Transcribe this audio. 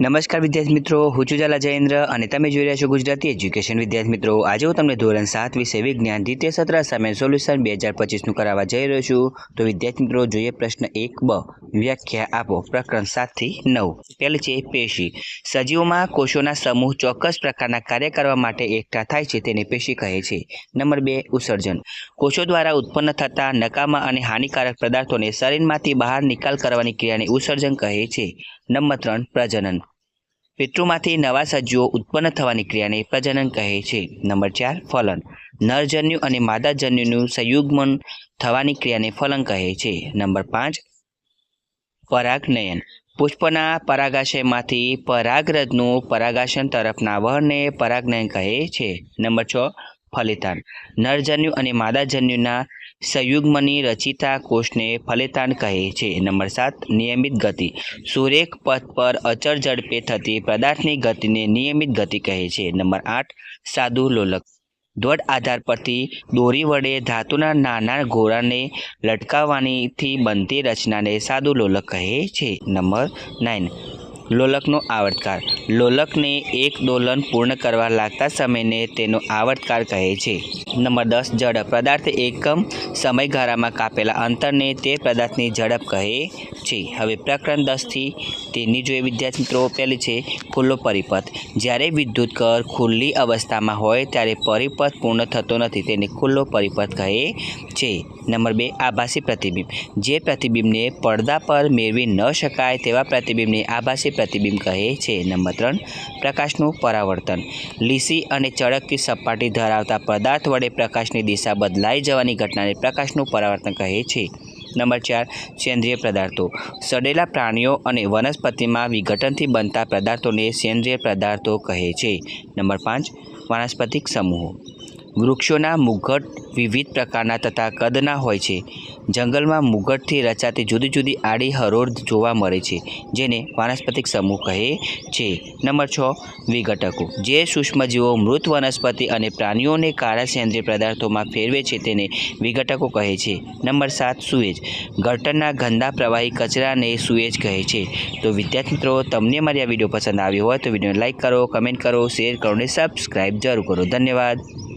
નમસ્કાર વિદ્યાર્થી મિત્રો, હું છું ઝાલા જયેન્દ્ર અને તમે જોઈ રહ્યા છો ગુજરાતી એજ્યુકેશન. વિદ્યાર્થી મિત્રો, આજે હું તમને ધોરણ સાત વિશે વિજ્ઞાન, દ્વિતીય સત્ર સામે સોલ્યુશન બે હજાર પચીસનું કરાવવા જઈ રહ્યો છું. તો વિદ્યાર્થી મિત્રો, જોઈએ પ્રશ્ન એક બ, વ્યાખ્યા આપો, પ્રકરણ સાતથી નવ. પહેલું છે પેશી. સજીવોમાં કોષોના સમૂહ ચોક્કસ પ્રકારના કાર્ય કરવા માટે એકઠા થાય છે તેને પેશી કહે છે. નંબર બે, ઉત્સર્જન. કોષો દ્વારા ઉત્પન્ન થતા નકામા અને હાનિકારક પદાર્થોને શરીરમાંથી બહાર નિકાલ કરવાની ક્રિયાને ઉત્સર્જન કહે છે. નંબર ત્રણ, પ્રજનન. પિતૃમાંથી નવા સજીવો ઉત્પન્ન થવાની ક્રિયાને પ્રજનન કહે છે. નંબર ચાર, ફલન. નરજન્યુ અને માદાજન્યુનું સંયુગ્મન થવાની ક્રિયાને ફલન કહે છે. નંબર પાંચ, પરાગનયન. પુષ્પના પરાગાશયમાંથી પરાગરજનું પરાગાશન તરફના વહનને પરાગનયન કહે છે. નંબર છ, ફલિતાન. નરજન્યુ અને માદાજન્યુના સંયુગ્મની રચિતા કોષને ફલેતાન કહે છે. નંબર સાત, નિયમિત ગતિ. સુરેખ પથ પર અચળ ઝડપે થતી પદાર્થની ગતિને નિયમિત ગતિ કહે છે. નંબર આઠ, સાદુ લોલક. દોઢ આધાર પરથી દોરી વડે ધાતુના નાના ઘોડાને લટકાવવાનીથી બનતી રચનાને સાદુ લોલક કહે છે. નંબર નાઇન લોલકનો આવર્તકાળ લોલકને એક દોલન પૂર્ણ કરવા લાગતા સમયને તેનો આવર્તકાળ કહે છે. નંબર દસ ઝડપ પદાર્થ એકમ સમયગાળામાં કાપેલા અંતરને તે પદાર્થની ઝડપ કહે છે. હવે પ્રકરણ દસથી તેની જોઈએ વિદ્યાર્થી મિત્રો પહેલી છે, ખુલ્લો પરિપથ. જ્યારે વિદ્યુત કર ખુલ્લી અવસ્થામાં હોય ત્યારે પરિપથ પૂર્ણ થતો નથી, તેને ખુલ્લો પરિપથ કહે છે. નંબર બે, આભાસી પ્રતિબિંબ. જે પ્રતિબિંબને પડદા પર મેળવી ન શકાય તેવા પ્રતિબિંબને આભાસી પ્રતિબિંબ કહે છે. નંબર ત્રણ પ્રકાશનું પરાવર્તન. લીસી અને ચળકતી સપાટી ધરાવતા પદાર્થ વડે પ્રકાશની દિશા બદલાઈ જવાની ઘટનાને પ્રકાશનું પરાવર્તન કહે છે. નંબર ચાર, સેન્દ્રિય પદાર્થો. સડેલા પ્રાણીઓ અને વનસ્પતિમાં વિઘટનથી બનતા પદાર્થોને સેન્દ્રિય પદાર્થો કહે છે. નંબર પાંચ, વાનસ્પતિક સમૂહો. વૃક્ષોના મુઘટ વિવિધ પ્રકારના તથા કદના હોય છે. જંગલમાં મુઘટથી રચાતી જુદી જુદી આડી હરોળ જોવા મળે છે, જેને વાનસ્પતિક સમૂહ કહે છે. નંબર છ, વિઘટકો. જે સૂક્ષ્મજીવો મૃત વનસ્પતિ અને પ્રાણીઓને કાળા સેન્દ્રિય પદાર્થોમાં ફેરવે છે તેને વિઘટકો કહે છે. નંબર સાત, સુએજ. ગટરના ગંદા પ્રવાહી કચરાને સુએજ કહે છે. તો વિદ્યાર્થી મિત્રો તમને મારી આ વીડિયો પસંદ આવ્યો હોય તો વિડીયોને લાઇક કરો, કમેન્ટ કરો, શેર કરો અને સબસ્ક્રાઈબ જરૂર કરો. ધન્યવાદ.